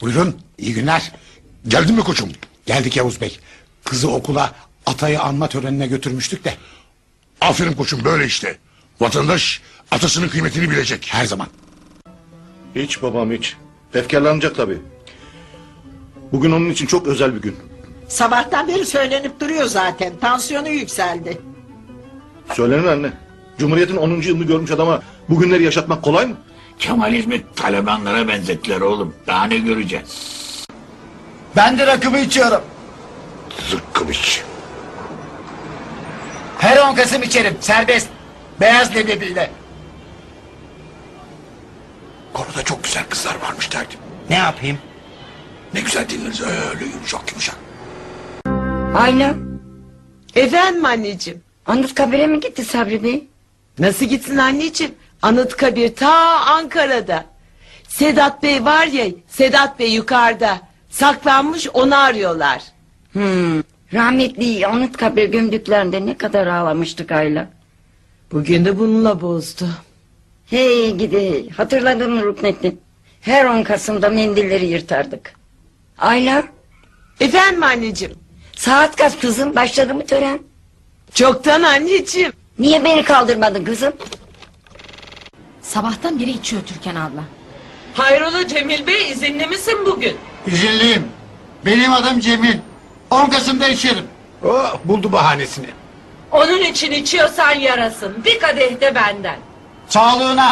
Buyurun iyi günler. Geldin mi koçum? Geldik Yavuz Bey. Kızı okula atayı anma törenine götürmüştük de Aferin koçum böyle işte. Vatandaş atasının kıymetini bilecek. her zaman. Hiç babam hiç. Efkarlanacak tabii. Bugün onun için çok özel bir gün. Sabahtan beri söylenip duruyor zaten. Tansiyonu yükseldi. Söylenir anne. Cumhuriyet'in 10. yılını görmüş adama bugünleri yaşatmak kolay mı? Kemalizmi Talibanlara benzettiler oğlum. Daha ne göreceğiz? Ben de rakımı içiyorum. Zıkkım iç. Her 10 Kasım içerim. Serbest. Beyaz leblebiyle. Konuda çok güzel kızlar varmış derdim. Ne yapayım? Ne güzel dinleriz öyle yumuşak yumuşak. Ayla, Efendim anneciğim. Anıtkabir'e mi gitti Sabri Bey? Nasıl gitsin anneciğim? Anıtkabir ta Ankara'da. Sedat Bey var ya, Sedat Bey yukarıda. Saklanmış onu arıyorlar. Hmm, rahmetli Anıtkabir gömdüklerinde ne kadar ağlamıştık Ayla. Bugün de bununla bozdu. Hey gidi, hatırladın mı Ruknettin? Her 10 Kasım'da mendilleri yırtardık. Ayla, Efendim anneciğim. saat kaç kızım? Başladı mı tören? Çoktan anneciğim. Niye beni kaldırmadın kızım? Sabahtan beri içiyor Türkan abla. Hayrola Cemil Bey izinli misin bugün? İzinliyim. Benim adım Cemil. 10 Kasım'da içerim. Oh, buldu bahanesini. Onun için içiyorsan yarasın. Bir kadeh de benden. Sağlığına.